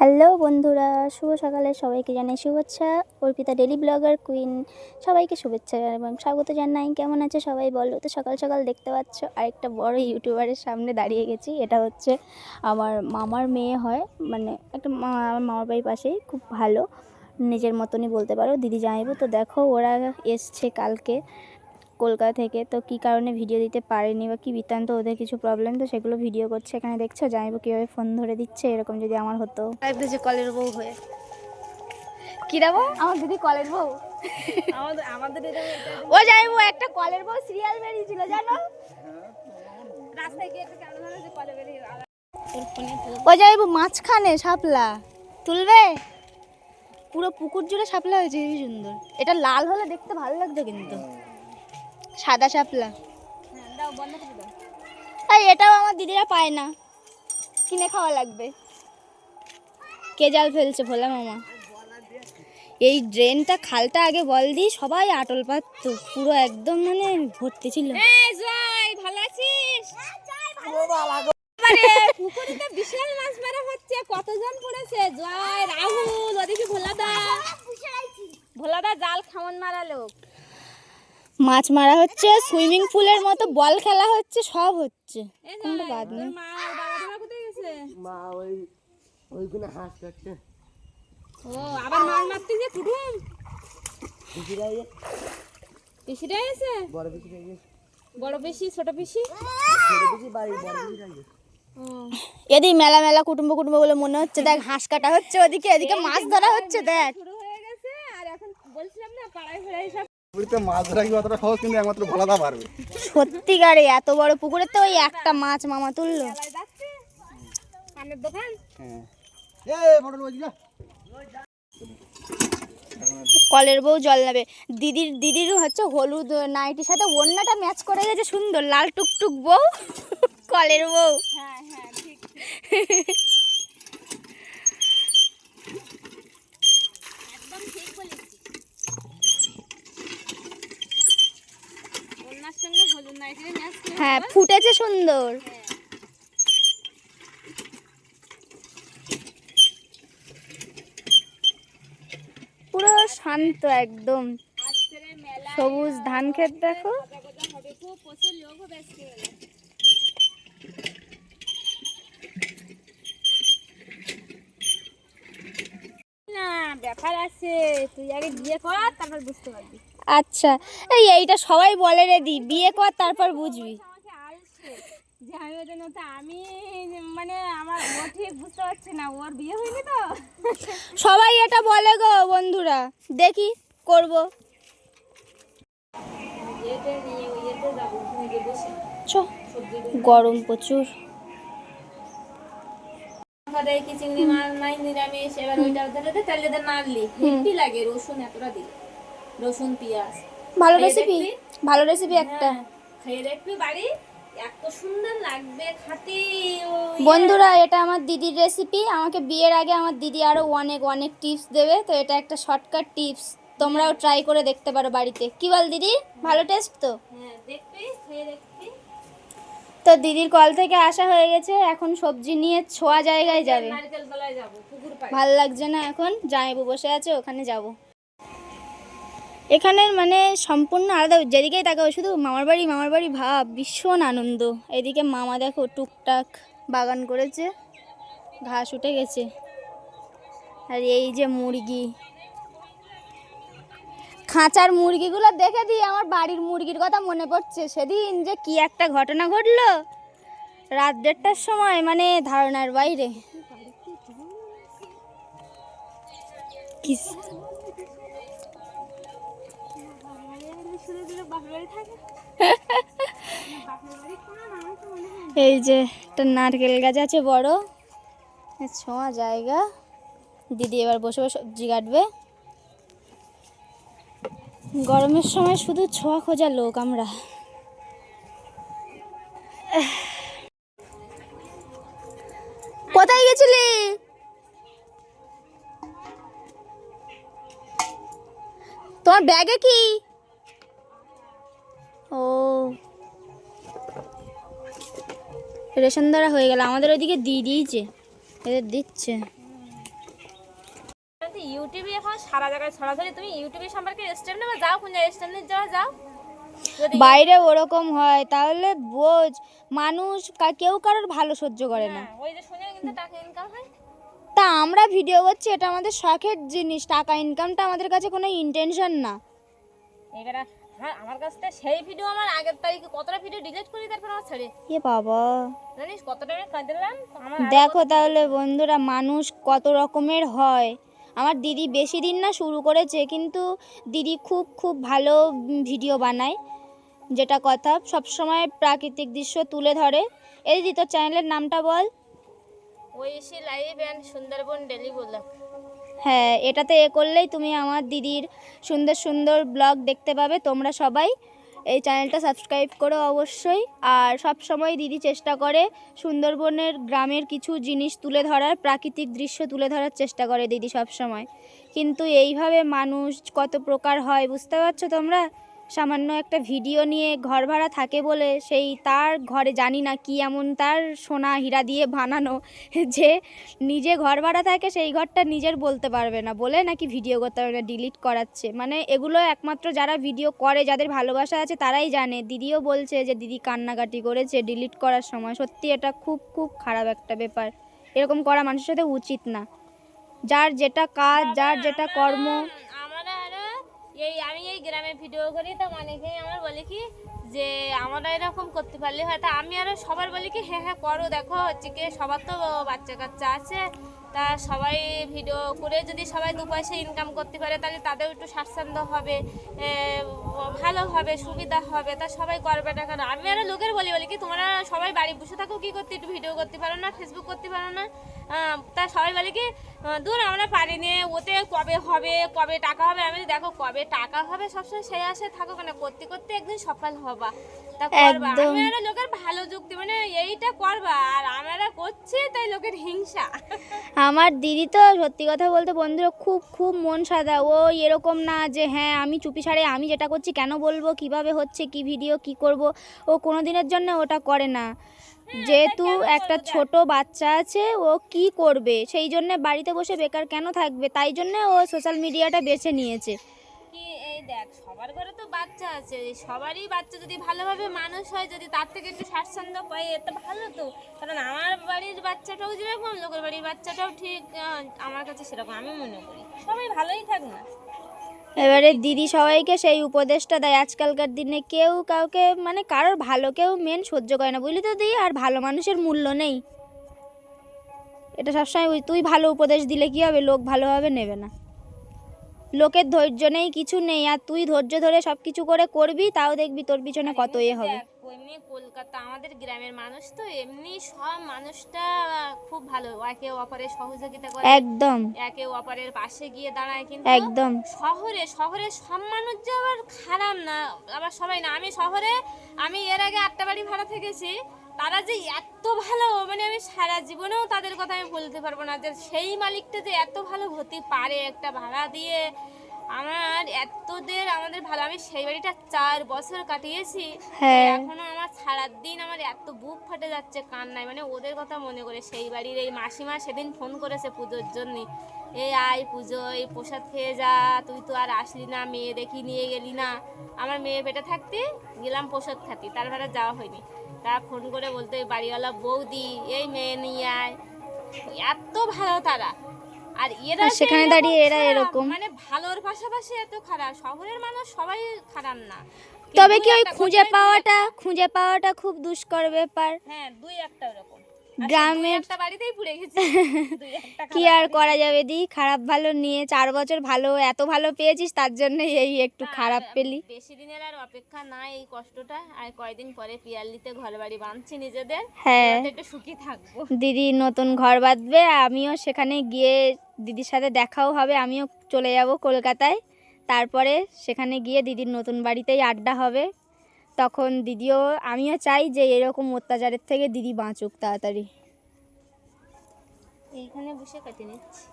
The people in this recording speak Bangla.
হ্যালো বন্ধুরা, শুভ সকালে সবাইকে জানাই শুভেচ্ছা। অর্পিতা ডেলি ব্লগার কুইন, সবাইকে শুভেচ্ছা এবং স্বাগত জানাই। কেমন আছে সবাই বলো? তো সকাল সকাল দেখতে পাচ্ছ, আরেকটা বড় ইউটিউবারের সামনে দাঁড়িয়ে গেছি। এটা হচ্ছে আমার মামার মেয়ে হয় মানে একটা মা, আমার মামার বাড়ির পাশেই, খুব ভালো। নিজের মতনই বলতে পারো, দিদি জানাইবো তো দেখো, ওরা এসছে কালকে। কলকাতা থেকে তো কী কারণে ভিডিও দিতে পারেনি বা কী বৃত্তান্ত ওদের কিছু প্রবলেম তো সেগুলো ভিডিও করছে এখানে দেখছ? জানাইবো কীভাবে ফোন ধরে দিচ্ছে এরকম যদি আমার হতো। যে কলের বউ হয়ে। কী দেবো আমার দিদি কলের বউ। আমাদের আমাদের ও যাইবো একটা কলের বউ সিরিয়াল বেরিয়েছিল জানো? রাস্তায় গিয়ে যে কলে বেরিয়ে ও যাইবো মাঝখানে শাপলা। তুলবে? পুরো পুকুর জুড়ে শাপলা হয়েছে হেবি সুন্দর। এটা লাল হলে দেখতে ভালো লাগতো কিন্তু। সাদা শাপলা। হ্যাঁ আর এটাও আমার দিদিরা পায় না। কিনে খাওয়া লাগবে। কে জাল ফেলছে ভোলা মামা? এই ড্রেনটা খালটা আগে বল দি সবাই আটল পাততো। পুরো একদম মানে ভর্তি ছিল। ভালো আছিস? পুকুরিতে বিশাল মাছ মারা হচ্ছে কতজন পড়েছে? জয় রাহুল ওদিকে ভোলাদা। ভোলাদা জাল খামন মারা লোক। মাছ মারা হচ্ছে সুইমিং পুলের মতো বল খেলা হচ্ছে সব হচ্ছে। কোনটা বাদ নেই। মা আর বাবা টাবা কোথায় গেছে? মা ওই ওইখানে হাঁস কাটছে। ও আবার মাছ মারতে যে কুটুম? বড় বড় পিসি ছোট পিসি? ছোট পিসি বাড়ি বড় এদিকে মেলা মেলা কুটুম্ব কুটুম্ব বলে মনে হচ্ছে দেখ হাঁস কাটা হচ্ছে ওদিকে এদিকে মাছ ধরা হচ্ছে দেখ। শুরু হয়ে গেছে আর এখন বলছিলাম না পাড়ায় ফেরাই সব পুকুরিতে মাছ ধরা কি অতটা সহজ কিন্তু একমাত্র ভোলাদা পারবে। সত্যিকারে এত বড় পুকুরে তো ওই একটা মাছ মামা তুললো। পানের দোকান? হ্যাঁ। কলের বউ জল নেবে। দিদির দিদির হচ্ছে হলুদ নাইটির সাথে ওড়নাটা ম্যাচ করে গেছে সুন্দর লাল টুকটুক বউ কলের বউ। হ্যাঁ হ্যাঁ ঠিক একদম ঠিক বলেছিস ওনার সঙ্গে হলুদ নাইটের ম্যাচ হ্যাঁ ফুটেছে সুন্দর। পুরো শান্ত একদম। সবুজ ধান ক্ষেত দেখো। ব্যাপার আছে। তুই আগে বিয়ে কর তারপর বুঝতে পারবি। আচ্ছা এই এইটা সবাই বলে রে দি বিয়ে কর তারপর বুঝবি। যে আমি ওই জন্য তো আমি মানে আমার ও ঠিক বুঝতে পারছি না ওর বিয়ে হয়নি তো। সবাই এটা বলে গো বন্ধুরা দেখি করব। ইয়েতে নিয়ে ইয়েতে যাব ওখানে বসে। চ গরম প্রচুর। চিংড়ি মাছ নাই নিরামিষ এবার ওইটা ধরে তাহলে নাড়লি হেভি লাগে রসুন এতটা দিলে। রসুন পেঁয়াজ। ভালো রেসিপি ভালো রেসিপি একটা। হ্যাঁ, খেয়ে দেখবি বাড়ি। এত সুন্দর লাগবে খাতে বন্ধুরা এটা আমার দিদির রেসিপি আমাকে বিয়ের আগে আমার দিদি আরও অনেক অনেক টিপস দেবে। তো এটা একটা শর্টকাট টিপস তোমরাও ট্রাই করে দেখতে পারো বাড়িতে। কি বল দিদি? ভালো টেস্ট তো? হ্যাঁ দেখবি খেয়ে দেখবি। তো দিদির কল থেকে আসা হয়ে গেছে। এখন সবজি নিয়ে ছোঁয়া জায়গায় যাবে। ভালো লাগছে না এখন? জামাইবু বসে আছে ওখানে যাব। এখানের মানে সম্পূর্ণ আলাদা, যেদিকেই তাকাবো শুধু মামার বাড়ি মামার বাড়ি ভাব, ভীষণ আনন্দ। এদিকে মামা দেখো টুকটাক বাগান করেছে, ঘাস উঠে গেছে। আর এই যে মুরগি। খাঁচার মুরগিগুলো দেখে দিই আমার বাড়ির মুরগির কথা মনে পড়ছে। সেদিন যে কি একটা ঘটনা ঘটলো, রাত দেড়টার সময় মানে ধারণার বাইরে। কিস- এই যে, একটা নারকেল গাছ আছে বড়। ছোঁয়া জায়গা। দিদি এবার বসে বসে সবজি কাটবে। গরমের সময় শুধু ছোঁয়া খোঁজা লোক আমরা। কোথায় গেছিলি? তোমার ব্যাগে কি? রেশন দ্বারা হয়ে গেল। আমাদের ওইদিকে দিয়ে দিয়েছে এদের দিচ্ছে। ইউটিউবে এখন সারা জায়গায় ছড়াছড়ি তুমি ইউটিউবে সম্পর্কে স্টেপ নেবে যাও কোন জায়গায় স্টেপ নিয়ে যাও। যাও বাইরে ওরকম হয় তাহলে বোঝ মানুষ কেউ কারোর ভালো সহ্য করে না। হ্যাঁ, ওই যে শুনে কিন্তু টাকা ইনকাম হয়। তা আমরা ভিডিও করছি এটা আমাদের শখের জিনিস টাকা ইনকামটা আমাদের কাছে কোনো ইন্টেনশন না। এবারে হ্যাঁ আমার কাছ থেকে সেই ভিডিও আমার আগের তারিখে কতটা ভিডিও ডিলিট করি তারপর আমার ছেড়ে। এ বাবা। জানিস কতটা আমি কাঁদলাম দেখো তাহলে বন্ধুরা মানুষ কত রকমের হয়। আমার দিদি বেশি দিন না শুরু করেছে কিন্তু দিদি খুব খুব ভালো ভিডিও বানায় যেটা কথা সব সময় প্রাকৃতিক দৃশ্য তুলে ধরে। এই দিদি তোর চ্যানেলের নামটা বল। Aishi live and Sundarban daily blog হ্যাঁ এটাতে এ করলেই তুমি আমার দিদির সুন্দর সুন্দর ব্লগ দেখতে পাবে। তোমরা সবাই এই চ্যানেলটা সাবস্ক্রাইব করো অবশ্যই। আর সব সময় দিদি চেষ্টা করে সুন্দরবনের গ্রামের কিছু জিনিস তুলে ধরার, প্রাকৃতিক দৃশ্য তুলে ধরার চেষ্টা করে দিদি সব সময়। কিন্তু এইভাবে মানুষ কত প্রকার হয়, বুঝতে পারছ তোমরা? সামান্য একটা ভিডিও নিয়ে ঘর ভাড়া থাকে বলে সেই তার ঘরে জানি না কি এমন তার সোনা হীরা দিয়ে বানানো যে নিজে ঘর ভাড়া থাকে সেই ঘরটা নিজের বলতে পারবে না। বলে নাকি ভিডিও করতে পারবে না ডিলিট করাচ্ছে। মানে এগুলো একমাত্র যারা ভিডিও করে যাদের ভালোবাসা আছে তারাই জানে। দিদিও বলছে যে দিদি কান্নাকাটি করেছে ডিলিট করার সময়। সত্যি এটা খুব খুব খারাপ একটা ব্যাপার। এরকম করা মানুষের সাথে উচিত না। যার যেটা কাজ যার যেটা কর্ম এই, আমি এই গ্রামে ভিডিও করি, তো অনেকেই আমার বলে কি যে, আমরা এরকম করতে পারলে হয়। তা আমি আরও সবার বলি কি হ্যাঁ হ্যাঁ করো, দেখো, হচ্ছে কি, সবার তো বাচ্চা কাচ্চা আছে। তা সবাই ভিডিও করে যদি সবাই দু পয়সা ইনকাম করতে পারে, তাহলে তাদের একটু স্বাচ্ছন্দ্য হবে ভালো হবে, সুবিধা হবে। তা সবাই করবে না কেন? আমি আরও লোকের বলি বলি কি, তোমরা সবাই বাড়ি বসে থাকো, কি করতে, একটু ভিডিও করতে পারো না ফেসবুক করতে পারো না। তা সবাই বলে কি দূর আমরা পারিনি ওতে কবে হবে কবে টাকা হবে? আমি দেখো কবে টাকা হবে সবসময় সেই আসে থাকো কেন করতে করতে একদিন সফল হবা। তা করবা। একদম। আমি আরও লোকের ভালো যুক্তি মানে এইটা করবা আর আমরা করছি তাই লোকের হিংসা। আমার দিদি তো সত্যি কথা বলতে বন্ধুরা খুব খুব মন সাদা। ও এরকম না যে হ্যাঁ আমি চুপি সারে আমি যেটা করছি কেন বলব কীভাবে হচ্ছে কি ভিডিও কি করব? ও কোনো দিনের জন্য ওটা করে না। যেহেতু একটা ছোট বাচ্চা আছে, ও কি করবে? সেই জন্য বাড়িতে বসে বেকার কেন থাকবে? তাই জন্য ও সোশ্যাল মিডিয়াটা বেছে নিয়েছে। এই দেখ, সবার ঘরে তো বাচ্চা আছে। সবারই বাচ্চা যদি ভালোভাবে মানুষ হয়, যদি তার থেকে একটু স্বাচ্ছন্দ্য পায় এটা ভালো তো। কারণ আমার বাড়ির বাচ্চাটাও যেরকম, লোকের বাড়ির বাচ্চাটাও ঠিক আমার কাছে সেরকম, আমি মনে করি। সবাই ভালোই থাক না। এবারে দিদি সবাইকে সেই উপদেশটা দেয়। আজকালকার দিনে কেউ কাউকে মানে কারোর ভালো কেউ মেন সহ্য করে না, বুঝলি তো দিই আর ভালো মানুষের মূল্য নেই। এটা সবসময় তুই ভালো উপদেশ দিলে কী হবে? লোক ভালোভাবে নেবে না। লোকের ধৈর্য নেই, কিছু নেই। আর তুই ধৈর্য ধরে সব কিছু করে করবি, তাও দেখবি তোর পিছনে কত এ হবে। এমনি কলকাতা আমাদের গ্রামের মানুষ তো এমনি সব মানুষটা খুব ভালো। একে অপরের সহযোগিতা করে একদম। একে অপরের পাশে গিয়ে দাঁড়ায় কিন্তু একদম। শহরে শহরে সব মানুষ যে আবার খারাপ না আবার সবাই না। আমি শহরে আমি এর আগে আটটা বাড়ি ভাড়া থেকেছি তারা যে এত ভালো মানে আমি সারা জীবনেও তাদের কথা আমি বলতে পারব না যে সেই মালিকটা যে এত ভালো হতে পারে একটা ভাড়া দিয়ে আমার এতদের আমাদের ভালো। আমি সেই বাড়িটা চার বছর কাটিয়েছি। হ্যাঁ। এখনও আমার সারাদিন আমার এত বুক ফাটে যাচ্ছে কান্নায়। মানে ওদের কথা মনে করে সেই বাড়ির এই মাসিমা সেদিন ফোন করেছে পুজোর জন্য। এই আয় পুজো এই প্রসাদ খেয়ে যা তুই তো আর আসলি না মেয়ে দেখি নিয়ে গেলি না। আমার মেয়ে পেটে থাকতে গেলাম প্রসাদ খাতি তারপরে আর যাওয়া হয়নি। তা ফোন করে বলতে ওই বাড়িওয়ালা বৌদি এই মেয়ে নিয়ে আয়। এত ভালো তারা। আর এরা সেখানে দাঁড়িয়ে এরা এরকম। মানে ভালোর পাশাপাশি এত খারাপ। শহরের মানুষ সবাই খারাপ না। তবে কি ওই খুঁজে পাওয়াটা খুঁজে পাওয়াটা খুব দুষ্কর ব্যাপার? হ্যাঁ দুই একটা দুই গ্রামের- বাড়িতেই পুড়ে গেছে। কি আর করা যাবে দি? খারাপ ভালো নিয়ে চার বছর ভালো এত ভালো পেয়েছিস তার জন্য এই একটু খারাপ পেলি। বেশি দিনের আর অপেক্ষা নাই এই কষ্টটা। আর কয়দিন পরে পিয়ালিতে ঘর বাড়ি বাঁধছি নিজেদের। হ্যাঁ। একটু সুখী থাকব। দিদি নতুন ঘর বাঁধবে আমিও সেখানে গিয়ে দিদির সাথে দেখাও হবে, আমিও চলে যাব কলকাতায়। তারপরে সেখানে গিয়ে দিদির নতুন বাড়িতেই আড্ডা হবে। তখন দিদিও, আমিও চাই যে এরকম অত্যাচারের থেকে দিদি বাঁচুক তাড়াতাড়ি। এইখানে বসে কেটে নিচ্ছি।